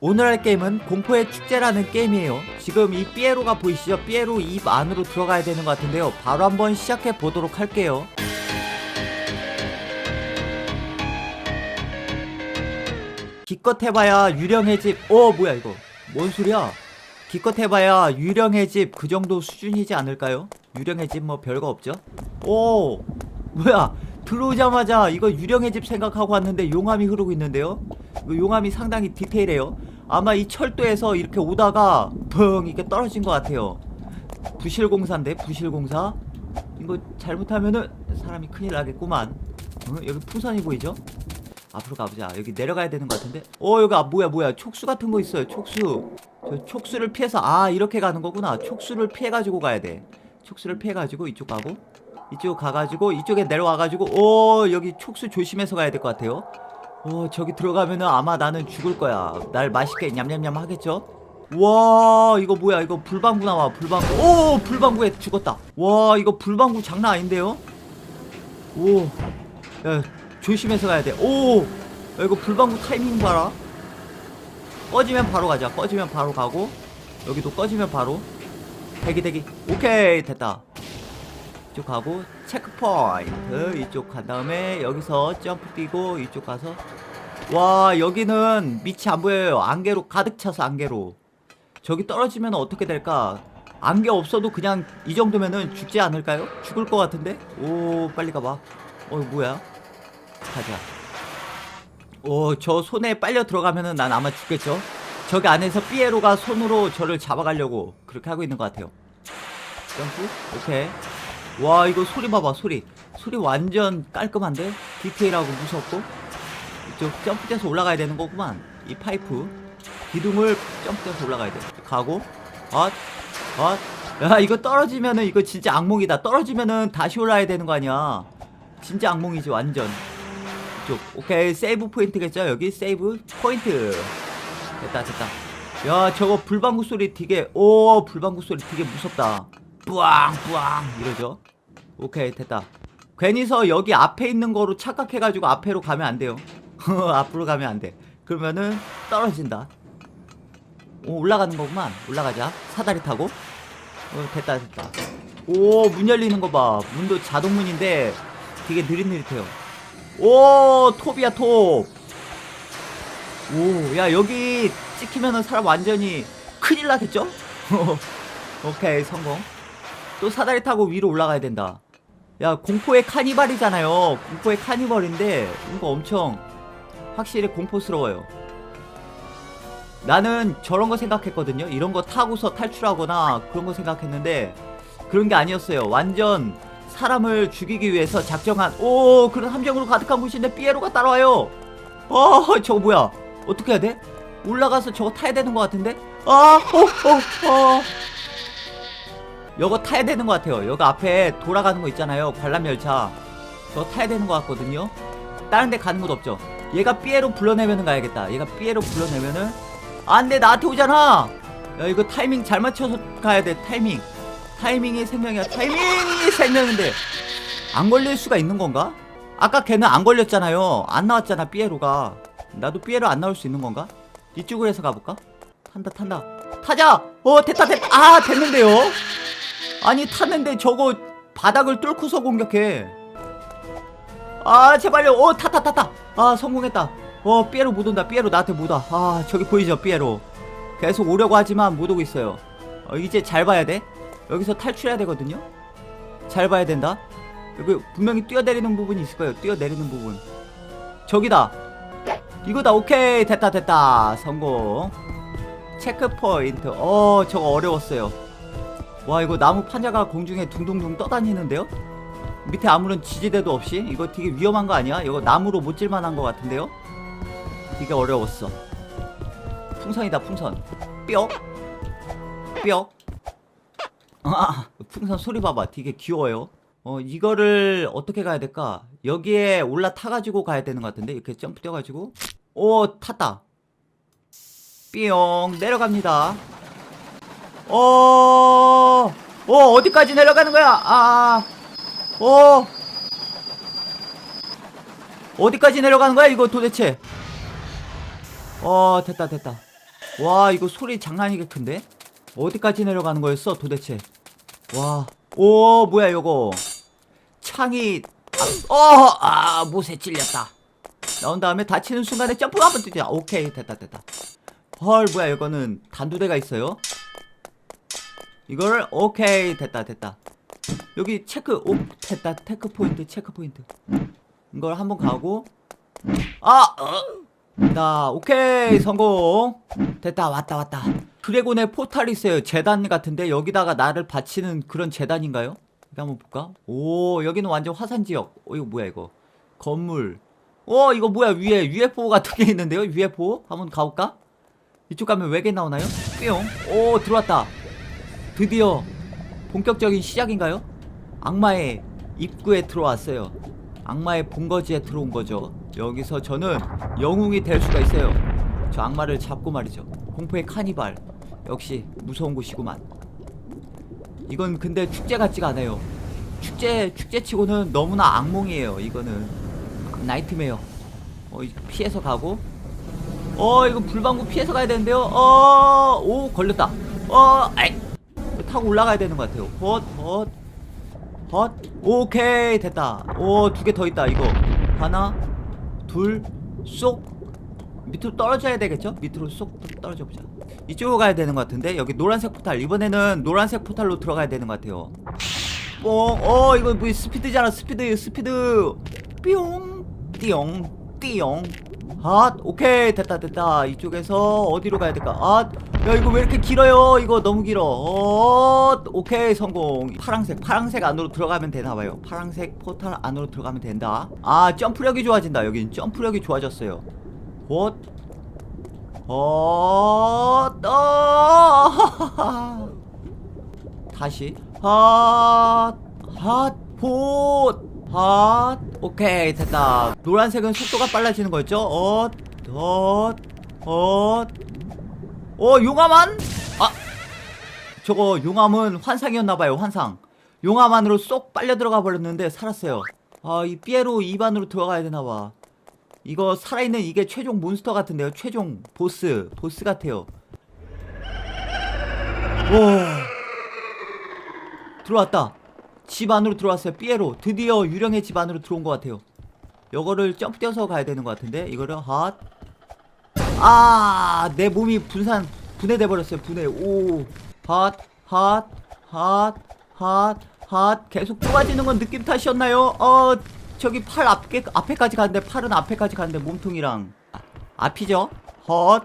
오늘 할 게임은 공포의 축제라는 게임이에요. 지금 이 삐에로가 보이시죠? 삐에로 입 안으로 들어가야 되는 것 같은데요. 바로 한번 시작해 보도록 할게요. 기껏 해봐야 유령의 집. 어 뭐야 이거? 뭔 소리야? 기껏 해봐야 유령의 집 그 정도 수준이지 않을까요? 유령의 집 뭐 별거 없죠? 오 뭐야? 들어오자마자 이거 유령의 집 생각하고 왔는데 용암이 흐르고 있는데요? 이 용암이 상당히 디테일해요. 아마 이 철도에서 이렇게 오다가 붕 이렇게 떨어진 것 같아요. 부실공사인데 부실공사? 이거 잘못하면은 사람이 큰일 나겠구만. 어? 여기 풍선이 보이죠? 앞으로 가보자. 여기 내려가야 되는 것 같은데. 어 여기 아, 뭐야 뭐야 촉수 같은 거 있어요. 촉수. 저 촉수를 피해서 아 이렇게 가는 거구나. 촉수를 피해 가지고 가야 돼. 촉수를 피해 가지고 이쪽 가고 이쪽 가가지고 이쪽에 내려와가지고 오 여기 촉수 조심해서 가야 될 것 같아요. 오 저기 들어가면은 아마 나는 죽을 거야. 날 맛있게 냠냠냠 하겠죠? 와 이거 뭐야? 이거 불방구 나와 불방구. 오 불방구에 죽었다. 와 이거 불방구 장난 아닌데요? 오 야, 조심해서 가야 돼오 야, 이거 불방구 타이밍 봐라 꺼지면 바로 가자. 꺼지면 바로 가고 여기도 꺼지면 바로. 대기 대기. 오케이 됐다 이쪽 가고 체크포인트 이쪽 간 다음에 여기서 점프 뛰고 이쪽 가서 와 여기는 밑이 안 보여요. 안개로 가득 차서 안개로. 저기 떨어지면 어떻게 될까? 안개 없어도 그냥 이 정도면은 죽지 않을까요? 죽을 것 같은데? 오 빨리 가봐. 어 뭐야? 가자. 오 저 손에 빨려 들어가면은 난 아마 죽겠죠. 저기 안에서 삐에로가 손으로 저를 잡아가려고 그렇게 하고 있는 것 같아요. 점프? 오케이 와 이거 소리 봐봐 소리. 소리 완전 깔끔한데? 디테일하고 무섭고? 이쪽 점프돼서 올라가야 되는 거구만 이 파이프. 기둥을 점프돼서 올라가야 돼. 가고 엇엇야 이거 떨어지면은 이거 진짜 악몽이다. 떨어지면은 다시 올라야 되는 거 아니야? 진짜 악몽이지 완전. 이쪽. 오케이 세이브 포인트겠죠 여기? 세이브 포인트. 됐다 됐다. 야 저거 불방구 소리 되게 오 불방구 소리 되게 무섭다 뿌앙 뿌앙. 이러죠. 오케이 됐다. 괜히서 여기 앞에 있는 거로 착각해가지고 앞에로 가면 안 돼요. 앞으로 가면 안 돼. 그러면은 떨어진다. 오 올라가는 거구만. 올라가자. 사다리 타고. 어 됐다 됐다. 오 문 열리는 거봐. 문도 자동문인데 되게 느릿느릿해요. 오 톱이야 톱. 오, 야, 여기 찍히면은 사람 완전히 큰일 나겠죠? 오케이, 성공. 또 사다리 타고 위로 올라가야 된다. 야, 공포의 카니발이잖아요. 공포의 카니발인데, 이거 엄청 확실히 공포스러워요. 나는 저런 거 생각했거든요. 이런 거 타고서 탈출하거나 그런 거 생각했는데, 그런 게 아니었어요. 완전 사람을 죽이기 위해서 작정한, 오, 그런 함정으로 가득한 곳인데 삐에로가 따라와요. 어, 저거 뭐야? 어떻게 해야 돼? 올라가서 저거 타야 되는 것 같은데? 아, 어, 어, 어. 이거 타야 되는 것 같아요. 여기 앞에 돌아가는 거 있잖아요. 관람 열차. 저거 타야 되는 것 같거든요. 다른 데 가는 곳 없죠. 얘가 삐에로 불러내면은 가야겠다. 얘가 삐에로 불러내면은 안 돼, 나한테 오잖아. 야, 이거 타이밍 잘 맞춰서 가야 돼. 타이밍. 타이밍이 생명이야. 타이밍이 생명인데 안 걸릴 수가 있는 건가? 아까 걔는 안 걸렸잖아요. 안 나왔잖아, 삐에로가. 나도 삐에로 안 나올 수 있는 건가? 이쪽으로 해서 가볼까? 탄다, 탄다. 타자! 어, 됐다, 됐다. 아, 됐는데요? 아니, 탔는데 저거 바닥을 뚫고서 공격해. 아, 제발요. 어, 탔다, 탔다. 아, 성공했다. 어, 삐에로 못 온다. 삐에로 나한테 못 와. 아, 저기 보이죠, 삐에로. 계속 오려고 하지만 못 오고 있어요. 어, 이제 잘 봐야 돼. 여기서 탈출해야 되거든요? 잘 봐야 된다. 여기 분명히 뛰어내리는 부분이 있을 거예요. 뛰어내리는 부분. 저기다. 이거다. 오케이. 됐다, 됐다. 성공. 체크 포인트. 어, 저거 어려웠어요. 와, 이거 나무 판자가 공중에 둥둥둥 떠다니는데요? 밑에 아무런 지지대도 없이? 이거 되게 위험한 거 아니야? 이거 나무로 못 질만한 거 같은데요? 되게 어려웠어. 풍선이다, 풍선. 뿅. 뿅. 아, 풍선 소리 봐봐. 되게 귀여워요. 어, 이거를 어떻게 가야 될까? 여기에 올라타가지고 가야 되는 것 같은데? 이렇게 점프 뛰어가지고. 오, 탔다. 삐용, 내려갑니다. 어, 어, 어디까지 내려가는 거야? 아, 어. 어디까지 내려가는 거야, 이거 도대체? 어, 됐다, 됐다. 와 이거 소리 장난이게 큰데? 어디까지 내려가는 거였어 도대체 와 오 뭐야 이거 창이 아, 어! 아 못에 찔렸다 나온 다음에 다치는 순간에 점프 한번 뛰자 오케이 됐다 됐다 헐 뭐야 이거는 단두대가 있어요 이거를 오케이 됐다 됐다. 여기 체크 오 됐다. 테크 포인트 체크 포인트. 이걸 한번 가고. 아! 어. 나 오케이 성공. 됐다 왔다 왔다. 드래곤의 포탈이 있어요. 재단 같은데 여기다가 나를 바치는 그런 재단인가요? 여기 한번 볼까? 오 여기는 완전 화산 지역. 어 이거 뭐야 이거? 건물. 어 이거 뭐야 위에 UFO 같은 게 있는데요? UFO 한번 가볼까? 이쪽 가면 외계 나오나요? 뿅오 들어왔다 드디어 본격적인 시작인가요? 악마의 입구에 들어왔어요. 악마의 본거지에 들어온 거죠. 여기서 저는 영웅이 될 수가 있어요. 저 악마를 잡고 말이죠. 공포의 카니발. 역시 무서운 곳이구만. 이건 근데 축제 같지가 않아요. 축제 축제치고는 너무나 악몽이에요 이거는. 나이트메어. 어 이- 피해서 가고. 어 이거 불방구 피해서 가야 되는데요. 어 오 걸렸다. 어 아이 타고 올라가야 되는 것 같아요. 헛 헛. 헛. 오케이 됐다. 오 두 개 더 있다 이거. 하나 둘 쏙. 밑으로 떨어져야 되겠죠? 밑으로 쏙 떨어져 보자. 이쪽으로 가야 되는 것 같은데? 여기 노란색 포탈. 이번에는 노란색 포탈로 들어가야 되는 것 같아요. 뽕어 이거 뭐 스피드잖아. 스피드 스피드. 뿅 띠용 띠용 핫 오케이 됐다 됐다. 이쪽에서 어디로 가야 될까? 아, 야 이거 왜 이렇게 길어요? 이거 너무 길어. 어 오케이 성공. 파랑색 파랑색 안으로 들어가면 되나봐요. 파랑색 포탈 안으로 들어가면 된다. 아 점프력이 좋아진다. 여긴 점프력이 좋아졌어요. 헛. 헛, 어, 다시. 핫, 핫, 봇, 핫, 오케이 됐다. 노란색은 속도가 빨라지는 거였죠? 엇, 덧, 엇, 어 용암안? 아, 저거 용암은 환상이었나봐요 환상. 용암 안으로 쏙 빨려 들어가 버렸는데 살았어요. 아, 이 삐에로 입 안으로 들어가야 되나봐. 이거 살아있는 이게 최종 몬스터 같은데요? 최종 보스, 보스 같아요. 와. 들어왔다. 집 안으로 들어왔어요. 삐에로. 드디어 유령의 집 안으로 들어온 것 같아요. 요거를 점프 뛰어서 가야 되는 것 같은데 이거를 핫. 아, 내 몸이 분산 분해돼 버렸어요. 분해. 오. 핫, 핫, 핫, 핫, 핫. 계속 좁아지는 건 느낌 탓이었나요? 어, 저기 팔 앞에 앞에까지 가는데 팔은 앞에까지 가는데 몸통이랑 아, 앞이죠. 헛.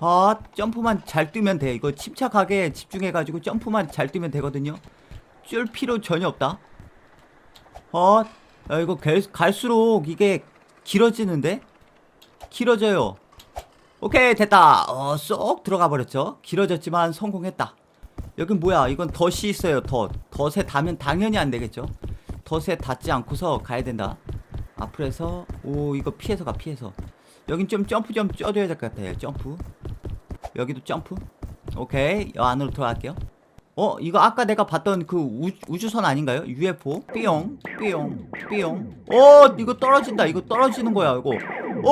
헛. 점프만 잘 뛰면 돼. 이거 침착하게 집중해 가지고 점프만 잘 뛰면 되거든요. 쫄 필요 전혀 없다. 어, 야, 이거 갈, 갈수록 이게 길어지는데? 길어져요. 오케이, 됐다. 어, 쏙 들어가 버렸죠. 길어졌지만 성공했다. 여긴 뭐야? 이건 덫이 있어요, 덫. 덫에 닿으면 당연히 안 되겠죠. 덫에 닿지 않고서 가야 된다. 앞으로 해서, 오, 이거 피해서 가, 피해서. 여긴 좀 점프 좀 쪄줘야 될 것 같아요, 점프. 여기도 점프. 오케이, 여 안으로 들어갈게요. 어 이거 아까 내가 봤던 그 우, 우주선 아닌가요? UFO 삐용 삐용 삐용. 어 이거 떨어진다. 이거 떨어지는 거야 이거.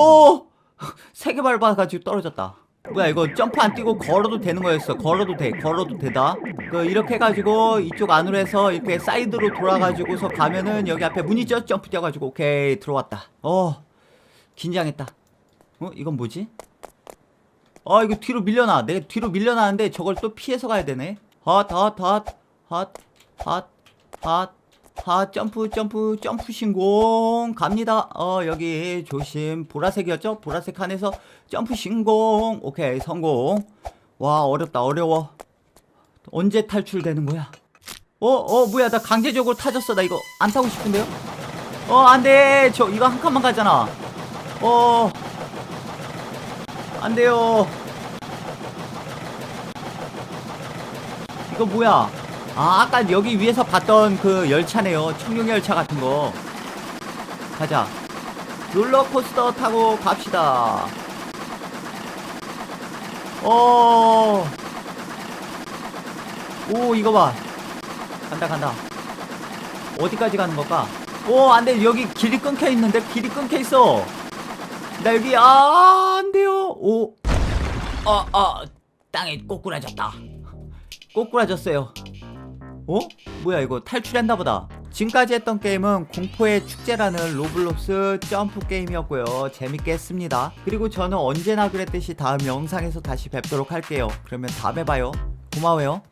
어세 개 밟아가지고 떨어졌다. 뭐야 이거 점프 안 뛰고 걸어도 되는 거였어. 걸어도 돼 걸어도 되다. 그 이렇게 해가지고 이쪽 안으로 해서 이렇게 사이드로 돌아가지고서 가면은 여기 앞에 문 있죠 점프 뛰어가지고 오케이 들어왔다. 어 긴장했다. 어 이건 뭐지? 아 이거 뒤로 밀려나. 내가 뒤로 밀려나는데 저걸 또 피해서 가야 되네 핫 핫 핫 핫 핫 핫 점프 점프 점프 신공. 갑니다. 어 여기 조심. 보라색이었죠? 보라색 칸에서 점프 신공. 오케이 성공. 와 어렵다. 어려워. 언제 탈출되는 거야? 어 어 뭐야. 나 강제적으로 타졌어. 나 이거 안 타고 싶은데요? 어 안 돼. 저 이거 한 칸만 가잖아. 어 안 돼요 이거 뭐야? 아, 아까 여기 위에서 봤던 그 열차네요. 청룡 열차 같은 거. 가자. 롤러코스터 타고 갑시다. 어. 오, 이거 봐. 간다, 간다. 어디까지 가는 걸까? 오, 안 돼. 여기 길이 끊겨 있는데? 길이 끊겨 있어. 나 여기, 아, 안 돼요. 오. 어, 어, 땅이 꼬꾸라졌다. 꼬꾸라졌어요. 어? 뭐야 이거 탈출했나 보다. 지금까지 했던 게임은 공포의 축제라는 로블록스 점프 게임이었고요. 재밌게 했습니다. 그리고 저는 언제나 그랬듯이 다음 영상에서 다시 뵙도록 할게요. 그러면 다음에 봐요. 고마워요.